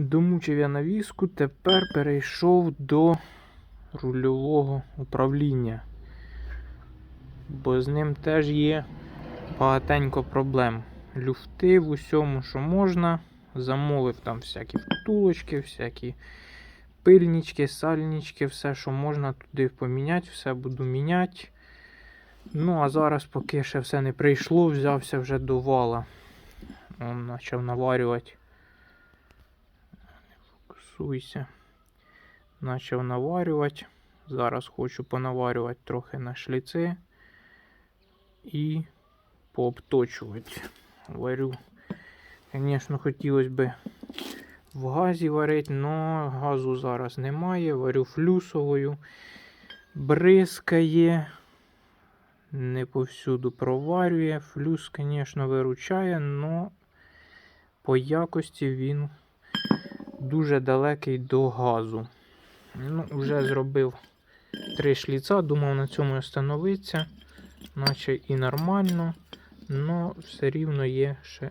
Домучив я навіску, тепер перейшов до рульового управління. Бо з ним теж є багатенько проблем. Люфти в усьому, що можна. Замовив там всякі втулочки, всякі пильнички, сальнички, все, що можна туди поміняти, все буду міняти. Ну, а зараз, поки ще все не прийшло, взявся вже до вала. Он почав наварювати. Не фокусуйся. Почав наварювати. Зараз хочу понаварювати трохи на шліци і пообточувати. Варю. Звісно, хотілося б в газі варити, але газу зараз немає. Варю флюсовою. Бризкає. Не повсюду проварює. Флюс, звісно, виручає, але по якості він дуже далекий до газу. Ну, вже зробив три шліца, думав на цьому і остановитися, наче і нормально, але все рівно є ще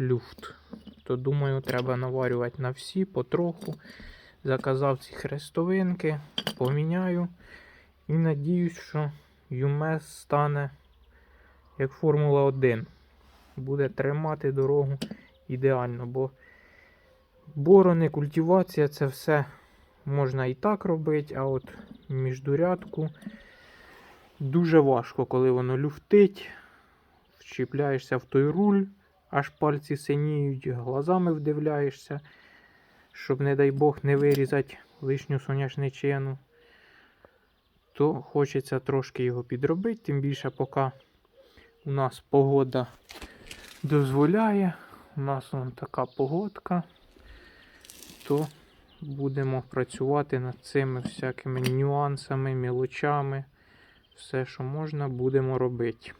люфт. То думаю, треба наварювати на всі потроху. Заказав ці хрестовинки, поміняю і надіюсь, що ЮМЕС стане як Формула 1. Буде тримати дорогу ідеально, бо борони, культивація це все можна і так робити, а от міждурядку дуже важко, коли воно люфтить, вчіпляєшся в той руль, аж пальці синіють, глазами вдивляєшся, щоб, не дай Бог, не вирізати лишню соняшничину. То хочеться трошки його підробити, тим більше, поки у нас погода дозволяє. У нас вон така погодка, то будемо працювати над цими всякими нюансами, мілочами. Все, що можна, будемо робити.